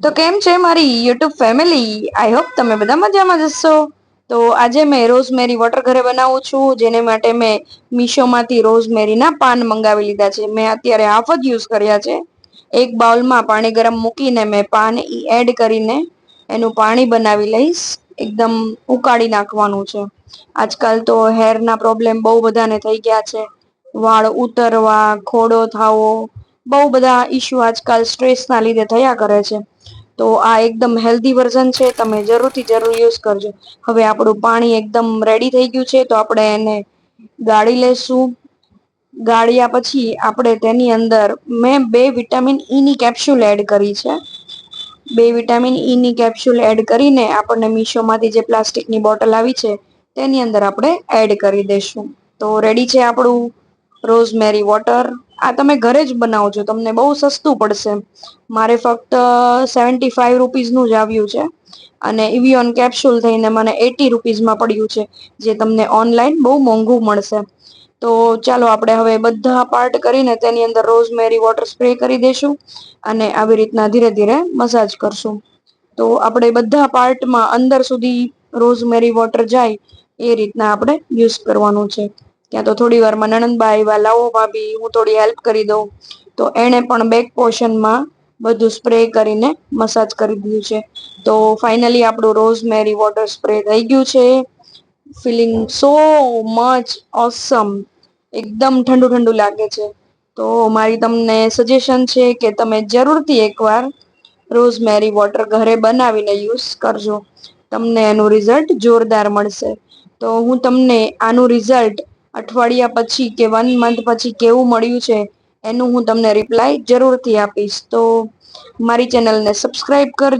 તો કેમ છે મારી યુટ્યુબ ફેમિલી આઈ હોપ તમે બધા મજામાં જશો. તો આજે મેં રોઝમેરી વોટર ઘરે બનાવું છું, જેને માટે મેં મીશોમાંથી રોઝમેરીના પાન મંગાવી લીધા છે. મેં અત્યારે હાફ જ યુઝ કર્યા છે. એક બાઉલમાં પાણી ગરમ મૂકીને મેં પાન એડ કરીને એનું પાણી બનાવી લઈશ. એકદમ ઉકાળી નાખવાનું છે. આજકાલ તો હેરના પ્રોબ્લેમ બહુ બધાને થઈ ગયા છે. વાળ ઉતરવા, ખોડો થવો, બહુ બધા ઇશ્યુ આજકાલ સ્ટ્રેસના લીધે થયા કરે છે. તો આ એકદમ હેલ્ધી વર્ઝન છે, તમે જરૂરથી જરૂર યુઝ કરજો. હવે આપણું પાણી એકદમ રેડી થઈ ગયું છે, તો આપણે એને ગાળી લેશું. ગાળ્યા પછી આપણે તેની અંદર, મેં બે વિટામિન ઈની કેપ્સ્યુલ એડ કરી છે. બે વિટામિન ઈની કેપ્સ્યુલ એડ કરીને આપણને મીશોમાંથી જે પ્લાસ્ટિકની બોટલ આવી છે, તેની અંદર આપણે એડ કરી દઈશું તો રેડી છે આપણું રોઝમેરી વોટર. આ તમે ઘરે જ બનાવો છો તમને બહુ સસ્તું પડશે. મારે ફક્ત સેવન્ટી ફાઈવ રૂપીઝનું જ આવ્યું છે. અને ઇવિયોન કેપ્સ્યુલ થઈને મને એટી રૂપીઝમાં પડ્યું છે, જે તમને ઓનલાઈન બહુ મોંઘું મળશે. તો ચાલો આપણે હવે બધા પાર્ટ કરીને તેની અંદર રોઝમેરી વોટર સ્પ્રે કરી દઈશું અને આવી રીતના ધીરે ધીરે મસાજ કરશું. તો આપણે બધા પાર્ટમાં અંદર સુધી રોઝમેરી વોટર જાય, એ રીતના આપણે યુઝ કરવાનું છે. ત્યાં તો થોડી વારમાં નણંદબા આવ્યા, લાવો ભાભી, હું થોડી હેલ્પ કરી દઉં. તો એણે પણ બેક પોર્શનમાં બધું સ્પ્રે કરીને મસાજ કરી દીધું છે. તો ફાઇનલી આપણું રોઝ મેરી વોટર સ્પ્રે થઈ ગયું છે. ફિલિંગ સો મચ ઓસમ એકદમ ઠંડુ ઠંડુ લાગે છે. તો મારી તમને સજેશન છે કે તમે જરૂરથી એકવાર રોઝ મેરી વોટર ઘરે બનાવીને યુઝ કરજો. તમને એનું રિઝલ્ટ જોરદાર મળશે. તો હું તમને આનું રિઝલ્ટ અઠવાડિયા પછી કે વન મંથ પછી કેવું મળ્યું છે, એનું હું તમને રિપ્લાય જરૂરથી આપીશ. તો મારી ચેનલને સબસ્ક્રાઈબ કરજો.